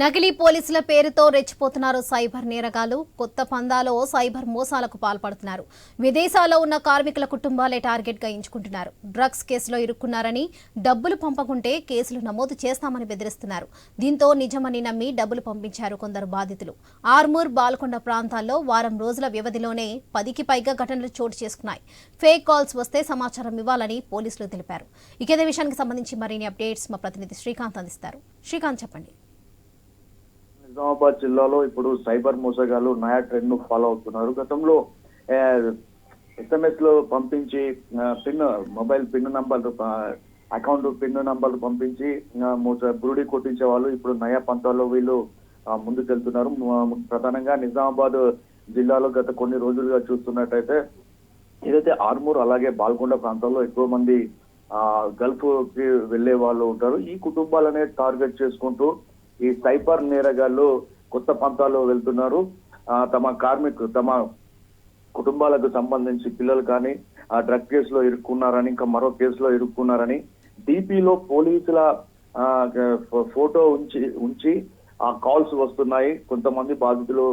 నకిలీ పోలీసుల పేరుతో రెచ్చిపోతున్నారు సైబర్ నేరగాలు కొత్త పందాలో సైబర్ మోసాలకు పాల్పడుతున్నారు. విదేశాల్లో ఉన్న కార్మికుల కుటుంబాలే టార్గెట్గా ఎంచుకుంటున్నారు. డ్రగ్స్ కేసులో ఇరుక్కున్నారని డబ్బులు పంపకుంటే కేసులు నమోదు చేస్తామని బెదిరిస్తున్నారు. దీంతో నిజమని నమ్మి డబ్బులు పంపించారు కొందరు బాధితులు. ఆర్మూర్ బాల్కొండ ప్రాంతాల్లో వారం రోజుల వ్యవధిలోనే పదికి పైగా ఘటనలు చోటు చేసుకున్నాయి. ఫేక్ కాల్స్ వస్తే సమాచారం ఇవ్వాలని పోలీసులు తెలిపారు. ఇక విషయానికి సంబంధించి మరిన్ని అప్డేట్స్ మా ప్రతినిధి శ్రీకాంత్ అందిస్తారు. శ్రీకాంత్ చెప్పండి. నిజామాబాద్ జిల్లాలో ఇప్పుడు సైబర్ మోసగాళ్ళు నయా ట్రెండ్ను ఫాలో అవుతున్నారు. గతంలో ఎస్ఎంఎస్లో పంపించి pin mobile pin number account pin number పంపించి బురుడి కొట్టించే వాళ్ళు ఇప్పుడు నయా పంతాల్లో వీళ్ళు ముందుకెళ్తున్నారు. ప్రధానంగా నిజామాబాద్ జిల్లాలో గత కొన్ని రోజులుగా చూస్తున్నట్టయితే ఏదైతే ఆర్మూర్ అలాగే బాల్కొండ ప్రాంతాల్లో ఎక్కువ మంది గల్ఫ్కి వెళ్ళే వాళ్ళు ఉంటారు. ఈ కుటుంబాలనే టార్గెట్ చేసుకుంటూ ఈ సైబర్ నేరగాళ్ళు కొత్త పంతాల్లో వెళ్తున్నారు. తమ కార్మికు తమ కుటుంబాలకు సంబంధించి పిల్లలు కానీ ఆ డ్రగ్ కేసులో ఇరుక్కున్నారని ఇంకా మరో కేసులో ఇరుక్కున్నారని డిపిలో పోలీసుల ఫోటో ఉంచి ఉంచి ఆ కాల్స్ వస్తున్నాయి. కొంతమంది బాధితులు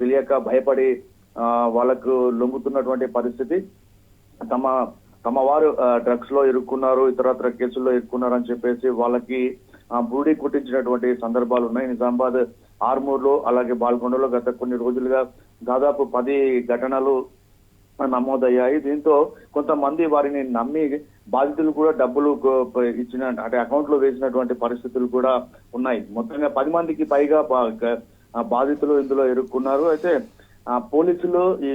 తెలియక భయపడి వాళ్ళకు లొంగుతున్నటువంటి పరిస్థితి. తమ తమ వారు డ్రగ్స్లో ఇరుక్కున్నారు ఇతరత్ర కేసుల్లో ఇరుక్కున్నారు అని చెప్పేసి వాళ్ళకి బూడి కుట్టించినటువంటి సందర్భాలు ఉన్నాయి. నిజామాబాద్ ఆర్మూర్లో అలాగే బాల్కొండలో గత కొన్ని రోజులుగా దాదాపు పది ఘటనలు నమోదయ్యాయి. దీంతో కొంతమంది వారిని నమ్మి బాధితులు కూడా డబ్బులు ఇచ్చిన అంటే అకౌంట్లో వేసినటువంటి పరిస్థితులు కూడా ఉన్నాయి. మొత్తంగా పది మందికి పైగా బాధితులు ఇందులో ఇరుక్కున్నారు. అయితే పోలీసులు ఈ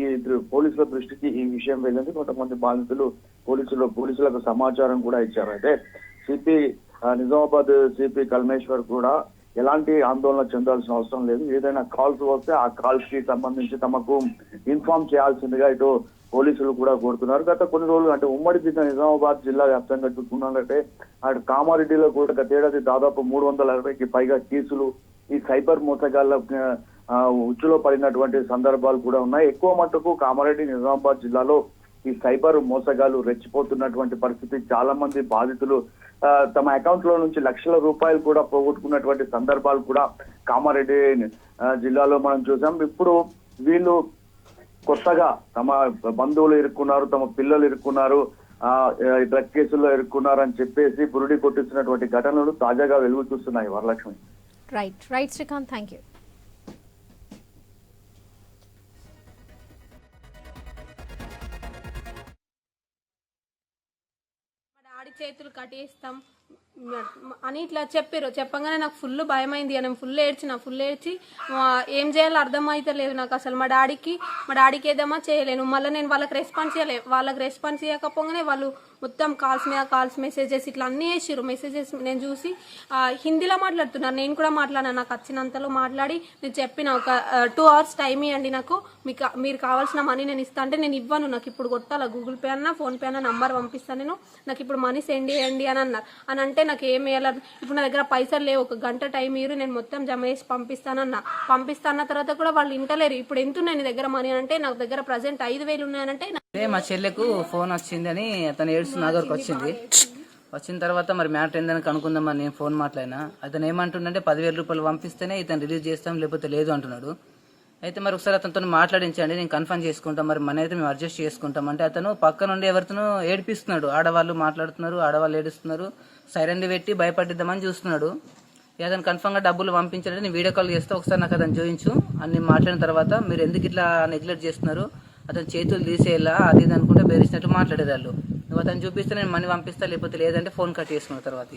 ఈ పోలీసుల దృష్టికి ఈ విషయం వెళ్ళింది. కొంతమంది బాధితులు పోలీసులు పోలీసులకు సమాచారం కూడా ఇచ్చారు. అయితే సిపి నిజామాబాద్ సిపి కల్మేశ్వర్ కూడా ఎలాంటి ఆందోళన చెందాల్సిన అవసరం లేదు. ఏదైనా కాల్స్ వస్తే ఆ కాల్స్కి సంబంధించి తమకు ఇన్ఫార్మ్ చేయాల్సిందిగా ఇటు పోలీసులు కూడా కోరుతున్నారు. గత కొన్ని రోజులు అంటే ఉమ్మడి జిల్లా నిజామాబాద్ జిల్లా వ్యాప్తంగా చూసుకున్నట్లయితే అటు కామారెడ్డిలో కూడా గతేడాది దాదాపు మూడు వందల అరవైకి పైగా కేసులు ఈ సైబర్ మోసగాళ్ళ ఉచ్చులో పడినటువంటి సందర్భాలు కూడా ఉన్నాయి. ఎక్కువ మట్టుకు కామారెడ్డి నిజామాబాద్ జిల్లాలో ఈ సైబర్ మోసగాలు రెచ్చిపోతున్నటువంటి పరిస్థితి చాలా మంది బాధితులు తమ అకౌంట్లో నుంచి లక్షల రూపాయలు కూడా పోగొట్టుకున్నటువంటి సందర్భాలు కూడా కామారెడ్డి జిల్లాలో మనం చూసాం. ఇప్పుడు వీళ్ళు కొత్తగా తమ బంధువులు ఇరుక్కున్నారు తమ పిల్లలు ఇరుక్కున్నారు ఆ డ్రగ్ కేసుల్లో ఇరుక్కున్నారు అని చెప్పేసి బురుడి కొట్టించినటువంటి ఘటనలు తాజాగా వెలుగు చూస్తున్నాయి Varalakshmi. Right right Srikanth thank you మా చేతులు కట్టేస్తాం. అని ఇట్లా చెప్పారు చెప్పగానే నాకు ఫుల్ భయమైంది. నేను ఫుల్ ఏడ్చిన ఫుల్ ఏడ్చి ఏం చేయాలో అర్థమైతే లేదు నాకు అసలు. మా డాడీకి మా డాడీకి ఏదమ్మా చేయలేను. మళ్ళీ నేను వాళ్ళకి రెస్పాన్స్ చేయలే. వాళ్ళకి రెస్పాన్స్ చేయకపోగానే వాళ్ళు మొత్తం కాల్స్ మీద కాల్స్ మెసేజెస్ ఇట్లా అన్నీ వేసిర్రు మెసేజెస్ నేను చూసి హిందీలో మాట్లాడుతున్నారు. నేను కూడా మాట్లాడాను. నాకు వచ్చినంతలో మాట్లాడి నేను చెప్పిన ఒక టూ అవర్స్ టైం ఇవ్వండి నాకు. మీకు మీరు కావాల్సిన మనీ నేను ఇస్తా అంటే నేను ఇవ్వను. నాకు ఇప్పుడు కొట్టాల? గూగుల్ పే అన్నా ఫోన్ పే అన్నా నంబర్ పంపిస్తాను నేను. నాకు ఇప్పుడు మనీ సెండ్ చేయండి అని అన్నారు. అని అంటే నాకు ఏం వేయాలి ఇప్పుడు నా దగ్గర పైసలు లేవు. ఒక గంట టైం ఇరు నేను మొత్తం జమ చేసి పంపిస్తానన్న. పంపిస్తాన్న తర్వాత కూడా వాళ్ళు ఇంటలేరు. ఇప్పుడు ఎంత ఉన్నాయి నీ దగ్గర మనీ అంటే నాకు దగ్గర ప్రజెంట్ ఐదు వేలు ఉన్నాయనంటే అదే మా చెల్లెకు ఫోన్ వచ్చిందని అతను ఏడుసు నా దగ్గరకు వచ్చింది. వచ్చిన తర్వాత మరి మ్యాటర్ ఏందని కనుక్కుందామని నేను ఫోన్ మాట్లాడినా. అతను ఏమంటుండంటే పదివేల రూపాయలు పంపిస్తేనే ఇతను రిలీజ్ చేస్తాం లేకపోతే లేదు అంటున్నాడు. అయితే మరి ఒకసారి అతనితో మాట్లాడించండి నేను కన్ఫర్మ్ చేసుకుంటాం మరి మన అయితే మేము అడ్జస్ట్ చేసుకుంటాం. అంటే అతను పక్క నుండి ఎవరితోనో ఏడిపిస్తున్నాడు. ఆడవాళ్ళు మాట్లాడుతున్నారు ఆడవాళ్ళు ఏడుస్తున్నారు సైరన్ పెట్టి భయపడిద్దామని చూస్తున్నాడు. అతను కన్ఫర్మ్గా డబ్బులు పంపించాలంటే నేను వీడియో కాల్ చేస్తే ఒకసారి నాకు అతను చూపించు అని మాట్లాడిన తర్వాత మీరు ఎందుకు ఇట్లా నెగ్లెక్ట్ చేస్తున్నారు? అతను చేతులు తీసేయాలా అది ఇది అనుకుంటే బెదిరిసినట్టు మాట్లాడేదాళ్ళు. నువ్వు అతను చూపిస్తే నేను మనీ పంపిస్తా లేకపోతే లేదంటే ఫోన్ కట్ చేసుకున్న తర్వాత